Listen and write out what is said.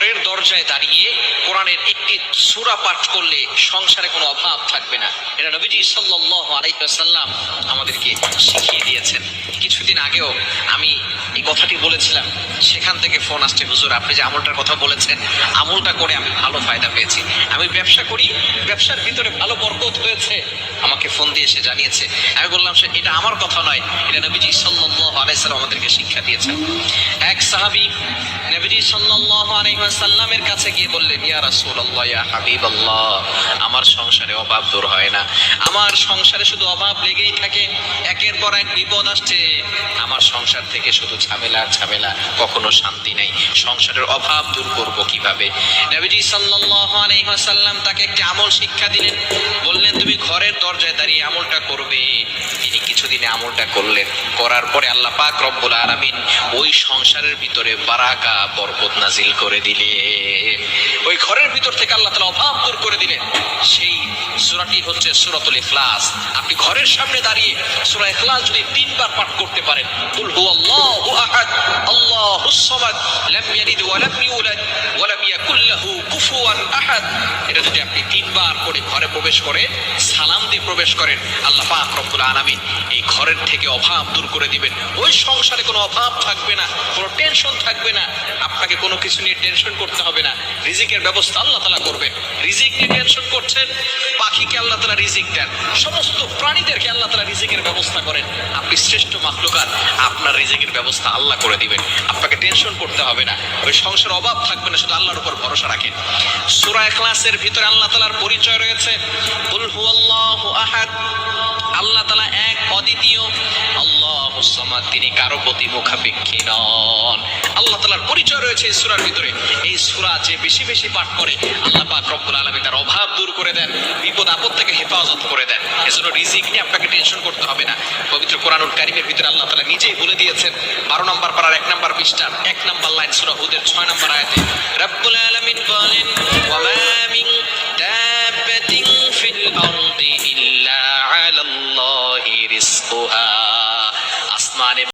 ঘরের দরজায় দাঁড়িয়ে কোরআনের একটি সূরা পাঠ করলে সংসারে কোনো অভাব থাকবে না। এটা নবীজি সাল্লাল্লাহু আলাইহি ওয়াসাল্লাম আমাদেরকে শিখিয়ে দিয়েছেন। কিছুদিন আগেও আমি এই কথাটি বলেছিলাম, সেখান থেকে ফোন আসছে, হুজুর, আপনি যে আমলটার কথা বলেছেন, আমলটা করে আমি ভালো ফায়দা পেয়েছি। আমি ব্যবসা করি, ব্যবসার ভিতরে ভালো বরকত হয়েছে। আমাকে ফোন দিয়ে এসে জানিয়েছে। আমি বললাম, সে, এটা আমার কথা নয়। এটা নবীজি সাল্লাল্লাহু আলাইহি সাল্লাম আমাদেরকে শিক্ষা দিয়েছেন। এক সাহাবী নবীজি সাল্লাল্লাহু আলাইহি ওয়াসাল্লামের কাছে গিয়ে বললেন, ইয়া রাসূলুল্লাহ, ইয়া হাবিবাল্লাহ, আমার সংসারে অভাব দূর হয় না। আমার সংসারে শুধু অভাব লেগেই থাকে, একের পর এক বিপদ আসছে। আমার সংসার থেকে শুধু ঝামেলা ঝামেলা, কখনো শান্তি নেই। সংসারের অভাব দূর করব কীভাবে? নবীজি সাল্লাল্লাহু আলাইহি ওয়াসাল্লাম তাকে একটি আমল শিক্ষা দিলেন। বললেন, তুমি ঘরের দরজায় দাঁড়িয়ে আমলটা করবে। তিনি কিছুদিনে আমলটা করলেন। করার পরে আল্লাহ পাক রব্বুল আলামিন ওই সংসারের ভিতরে বারাকা, বরকত নাজিল করে দিলে ওই ঘরের ভিতর থেকে আল্লাহ তাআলা অভাব দূর করে দিলেন। সেই সূরাটি হচ্ছে সূরাতুল ইখলাস। আপনি ঘরের সামনে দাঁড়িয়ে সূরা ইখলাস যদি তিনবার পাঠ করতে পারেন, কুল হুয়াল্লাহু আহাদ আল্লাহুস সামাদ لم يلد ولم يولد ولم يكن له كفوا احد এটা যদি আপনি তিনবার করে ঘরে প্রবেশ করে সালাম দিয়ে প্রবেশ করেন, আল্লাহ পাক রব্বুল আলামিন এই ঘরের থেকে অভাব দূর করে দিবেন। ওই সংসারে কোনো অভাব থাকবে না, কোনো টেনশন থাকবে না। আপনাকে কোনো কিছু নিয়ে টেনশন করতে হবে না। রিজিকের ব্যবস্থা আল্লাহ তালা করবেন। রিজিক নিয়ে টেনশন করছেন, পাখিকে আল্লাহ তালা রিজিক দেন। সমস্ত প্রাণীদেরকে আল্লাহ তালা রিজিকের ব্যবস্থা করেন। আপনি শ্রেষ্ঠ মাখলুকাত, আপনার রিজিকের ব্যবস্থা আল্লাহ করে দিবেন। আপনাকে টেনশন করতে হবে না। ওই সংসার অভাব থাকবে না, শুধু আল্লাহর উপর ভরসা রাখেন। সূরা ক্লাসের ভিতরে আল্লাহ তালার পরিচয় রয়েছে। আল্লাহ তালা এক, অদ্বিতীয়। আল্লাহ তিনি কারও প্রতি মুখাপেক্ষী নন। আল্লাহ তালার পরিচয় রয়েছে এই সুরার ভিতরে। এই সুরা যে বেশি বেশি পাঠ করে, আল্লাহ পাক রব্বুল আলমী তার অভাব দূর করে দেন, বিপদ আপদ থেকে হেফাজত করে দেন। এজন্য রিজিক নিয়ে আপনাকে টেনশন করতে হবে না। পবিত্র কোরআনুল কারিমের ভিতরে আল্লাহ তালা নিজেই বলে দিয়েছেন, বারো নম্বর পাড়ার এক নম্বর পৃষ্ঠা এক নম্বর লাইন সুরা হুদের ছয় নম্বর আয়াতে, রব্বুল আলমিন বলেন